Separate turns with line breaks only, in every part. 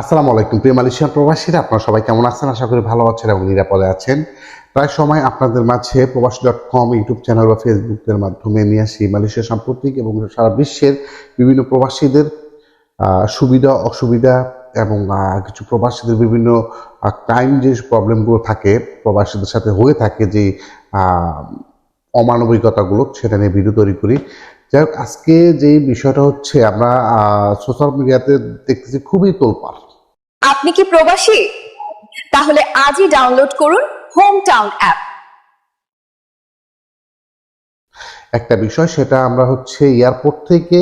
আসসালামু আলাইকুম। প্রিয় মালয়েশিয়ান প্রবাসীরা, আপনারা সবাই কেমন আছেন? আশা করি ভালো আছেন এবং নিরাপদে আছেন। প্রায় সময় আপনাদের মাঝে প্রবাসী ডট কম ইউটিউব চ্যানেল বা ফেসবুকের মাধ্যমে নিয়ে আসি মালয়েশিয়া সাম্প্রতিক এবং সারা বিশ্বের বিভিন্ন প্রবাসীদের সুবিধা, অসুবিধা এবং কিছু প্রবাসীদের বিভিন্ন টাইম যে প্রবলেমগুলো থাকে, প্রবাসীদের সাথে হয়ে থাকে যে অমানবিকতাগুলো, সেটা নিয়ে ভিডিও তৈরি করি। যাই হোক, আজকে যে বিষয়টা হচ্ছে, আমরা সোশ্যাল মিডিয়াতে দেখতেছি খুবই তোলপাড়।
আপনি কি প্রবাসী? তাহলে আজই ডাউনলোড করুন হোম টাউন অ্যাপ
একটা বিষয়, সেটা আমরা হচ্ছে এয়ারপোর্ট থেকে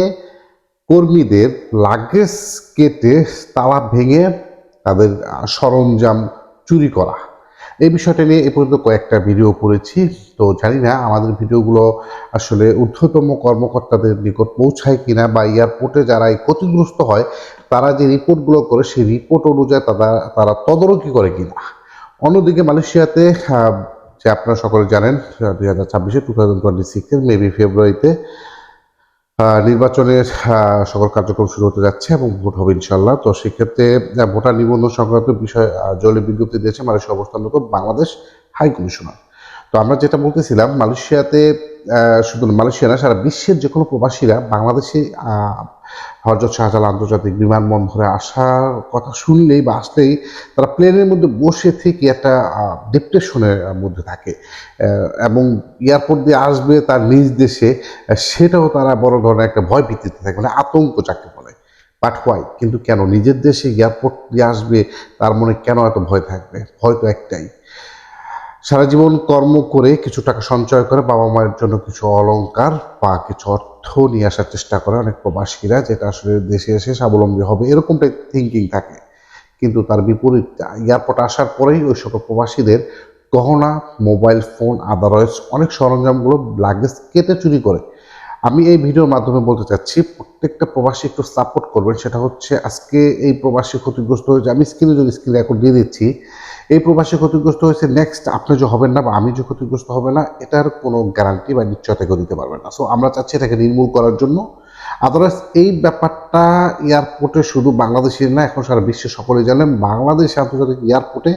কর্মীদের লাগেজ কেটে তালা ভেঙে তাদের সরঞ্জাম চুরি করা। এই বিষয়টা নিয়ে এ পর্যন্ত কয়েকটা ভিডিও করেছি তো জানি না আমাদের ভিডিওগুলো আসলে ঊর্ধ্বতম কর্মকর্তাদের নিকট পৌঁছায় কিনা বা এয়ারপোর্টে যারা এই ক্ষতিগ্রস্ত হয়, তারা যে রিপোর্টগুলো করে, সেই রিপোর্ট অনুযায়ী তারা তারা তদারকি করে কিনা। অন্যদিকে মালয়েশিয়াতে যে আপনারা সকলে জানেন দুই হাজার ছাব্বিশে টু থাউজেন্ড টোয়েন্টি সিক্সের মেবি ফেব্রুয়ারিতে নির্বাচনের সকল কার্যক্রম শুরু হতে যাচ্ছে এবং ভোট হবে ইনশাল্লাহ তো সেক্ষেত্রে ভোটার নিবন্ধন সংক্রান্ত বিষয় জরুরি বিজ্ঞপ্তি দিয়েছে মালয়েশিয়া অবস্থানরত বাংলাদেশ হাই কমিশনার। তো আমরা যেটা বলতেছিলাম, মালয়েশিয়াতে শুধু মালয়েশিয়া না, সারা বিশ্বের যে কোনো প্রবাসীরা বাংলাদেশে হজরত শাহজালাল আন্তর্জাতিক বিমানবন্দরে আসার কথা শুনলেই বা আসলেই তারা প্লেনের মধ্যে বসে থেকে একটা ডিপ্রেশনের মধ্যে থাকে। এবং এয়ারপোর্ট দিয়ে আসবে তার নিজ দেশে, সেটাও তারা বড় ধরনের একটা ভয় ভিত্তিতে থাকে মানে আতঙ্ক যাকে বলে। বাট হোয়াই কিন্তু কেন? নিজের দেশে এয়ারপোর্ট দিয়ে আসবে, তার মনে কেন এত ভয় থাকবে? ভয় তো একটাই। সারা জীবন কর্ম করে কিছু টাকা সঞ্চয় করে বাবা মায়ের জন্য কিছু অলঙ্কার বা কিছু অর্থ নিয়ে আসার চেষ্টা করে অনেক প্রবাসীরা, যেটা আসলে দেশে এসে স্বাবলম্বী হবে, এরকমটাই থিঙ্কিং থাকে। কিন্তু তার বিপরীত এয়ারপোর্ট আসার পরেই ওই সকল প্রবাসীদের গহনা মোবাইল ফোন আদারওয়াইজ অনেক সরঞ্জামগুলো লাগেজ কেটে চুরি করে। আমি এই ভিডিওর মাধ্যমে বলতে চাচ্ছি, প্রত্যেকটা প্রবাসী একটু সাপোর্ট করবেন। সেটা হচ্ছে আজকে এই প্রবাসী ক্ষতিগ্রস্ত হয়েছে, আমি স্ক্রিনে যদি স্ক্রিনে এখন দিয়ে দিচ্ছি। এই প্রবাসী ক্ষতিগ্রস্ত হয়েছে নেক্সট আপনি যে হবেন না বা আমি যে ক্ষতিগ্রস্ত হবে না, এটার কোনো গ্যারান্টি বা নিশ্চয়তা কেউ দিতে পারবেন না। সো আমরা চাচ্ছি এটাকে নির্মূল করার জন্য। আদারওয়াইজ এই ব্যাপারটা এয়ারপোর্টে শুধু বাংলাদেশের না, এখন সারা বিশ্বে সকলেই জানেন, বাংলাদেশ আন্তর্জাতিক এয়ারপোর্টে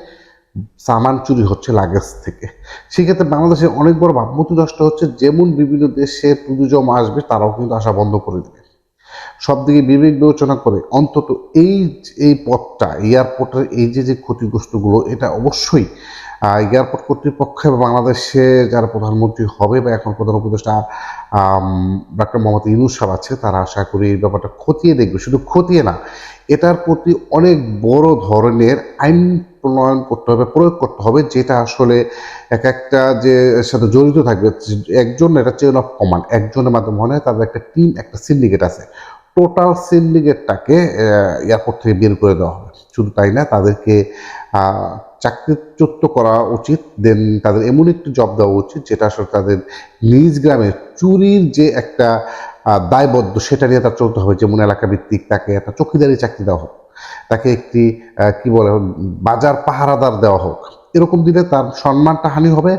সামান চুরি হচ্ছে লাগেজ থেকে। সেক্ষেত্রে বাংলাদেশের অনেক বড় ভাবমূর্তি নষ্ট হচ্ছে, যেমন বিভিন্ন দেশে ট্যুরিজম আসবে, তারাও কিন্তু আসা বন্ধ করে দেবে। সব দিকে বিবেক বিবেচনা করে অন্তত এই এই পথটা, এয়ারপোর্টের এই যে যে ক্ষতিগ্রস্তগুলো, এটা অবশ্যই এয়ারপোর্ট কর্তৃপক্ষ বাংলাদেশে যারা প্রধানমন্ত্রী হবে বা এখন প্রধান উপদেষ্টা ডক্টর মোহাম্মদ ইউনুস সাহেব আছে, তারা আশা করি এই ব্যাপারটা খতিয়ে দেখবে। শুধু খতিয়ে না, এটার প্রতি অনেক বড় ধরনের আইন প্রণয়ন করতে হবে, প্রয়োগ করতে হবে, যেটা আসলে এক একটা যে সাথে জড়িত থাকবে, একজন এটা চেন অফ কমান্ড একজনের মাধ্যমে মনে হয় তাদের একটা টিম একটা সিন্ডিকেট আছে। টোটাল সিন্ডিকেটটাকে এয়ারপোর্ট থেকে বের করে দেওয়া হবে। শুধু তাই না, তাদেরকে চাকরিচ্যুত করা উচিত। দেন তাদের এমন একটি জব দেওয়া উচিত, যেটা আসলে তাদের নিজ গ্রামে চুরির যে একটা দায়বদ্ধ, সেটা নিয়ে তার চলতে হবে। যেমন এলাকা ভিত্তিক তাকে একটা চকিদারি চাকরি দেওয়া হোক, তাকে একটি কি বলে, বাজার পাহারাদার দেওয়া হোক। এরকম দিলে তার সম্মানটা হানি হবে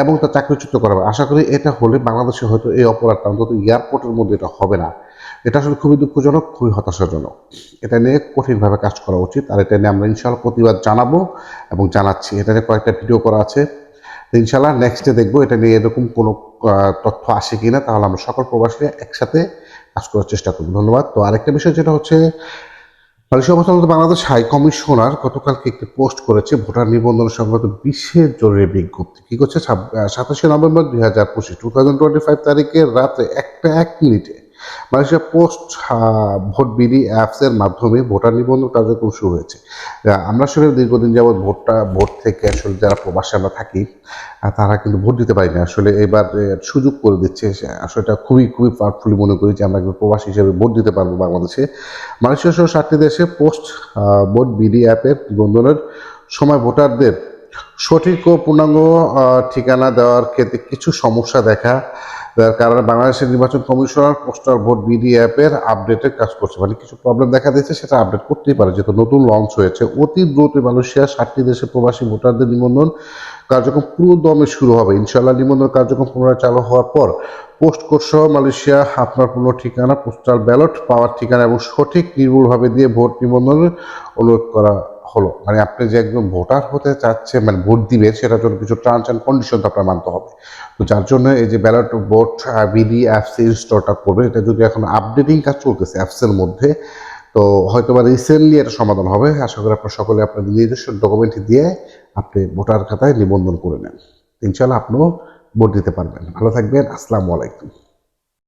এবং তার চাকরিচ্যুত করা হবে। আশা করি এটা হলে বাংলাদেশে হয়তো এই অপরাধটা অন্তত এয়ারপোর্টের মধ্যে এটা হবে না। এটা আসলে খুবই দুঃখজনক, খুবই হতাশাজনক। এটা নিয়ে কঠিনভাবে কাজ করা উচিত, আর এটা নিয়ে আমরা ইনশাল্লাহ প্রতিবাদ জানাব এবং জানাচ্ছি। এটা নিয়ে কয়েকটা ভিডিও করা আছে। ইনশাল্লাহ নেক্সটে দেখব এটা নিয়ে এরকম কোনো তথ্য আসে কি না তাহলে আমরা সকল প্রবাসীরা একসাথে কাজ করার চেষ্টা করব। ধন্যবাদ। তো আরেকটা বিষয় যেটা হচ্ছে বাংলাদেশ হাই কমিশনার গতকালকে একটি পোস্ট করেছে ভোটার নিবন্ধন সংক্রান্ত বিশেষ জরুরি বিজ্ঞপ্তি। কি করছে? সাতাশে নভেম্বর দুই হাজার পঁচিশ টু থাউজেন্ড টোয়েন্টি ফাইভ তারিখে রাতে একটা এক মিনিটে মালয়েশিয়া পোস্ট ভোট বিডি অ্যাপসের মাধ্যমে ভোটার নিবন্ধন কার্যক্রম শুরু হয়েছে। আমরা আসলে দীর্ঘদিন যাবৎ ভোটটা, ভোট থেকে আসলে যারা প্রবাসে আমরা থাকি তারা কিন্তু ভোট দিতে পারি না আসলে এবার সুযোগ করে দিচ্ছে। আসলে এটা খুবই খুবই পাওয়ারফুলি মনে করি যে আমরা একজন প্রবাসী হিসেবে ভোট দিতে পারব বাংলাদেশে। মালয়েশিয়া সহ সাতটি দেশে পোস্ট ভোট বিডি অ্যাপের নিবন্ধনের সময় ভোটারদের সঠিক ও পূর্ণাঙ্গ ঠিকানা দেওয়ার ক্ষেত্রে কিছু সমস্যা দেখা যার কারণে বাংলাদেশের নির্বাচন কমিশনার পোস্টার ভোট বিডি অ্যাপের আপডেটের কাজ করছে। মানে কিছু প্রবলেম দেখা দিয়েছে, সেটা আপডেট করতেই পারে। যেহেতু নতুন লঞ্চ হয়েছে, অতি দ্রুত মালয়েশিয়া ষাটটি দেশে প্রবাসী ভোটারদের নিবন্ধন কার্যক্রম পুরো দমে শুরু হবে। ইনশাল্লাহ নিবন্ধন কার্যক্রম পুনরায় চালু হওয়ার পর পোস্ট কোড সহ মালয়েশিয়া আপনার পূর্ণ ঠিকানা পোস্টাল ব্যালট পাওয়ার ঠিকানা এবং সঠিক নির্ভুলভাবে দিয়ে ভোট নিবন্ধনের অনুরোধ করা হলো। মানে আপনি যে একজন ভোটার হতে চাচ্ছে মানে ভোট দিবেন সেটার জন্য কিছু টার্মস অ্যান্ড কন্ডিশন তো আপনার মানতে হবে। তো যার জন্য এই যে ব্যালট ভোট বিডি অ্যাপস ইনস্টলটা করবে, এটা যদি এখন আপডেটিং কাজ চলতেছে অ্যাপসের মধ্যে, তো হয়তো বা রিসেন্টলি এটা সমাধান হবে। আশা করি আপনার সকলে আপনাদের নিজস্ব ডকুমেন্ট দিয়ে আপনি ভোটার খাতায় নিবন্ধন করে নেন। ইনশাল্লাহ আপনিও ভোট দিতে পারবেন। ভালো থাকবেন। আসসালামু আলাইকুম।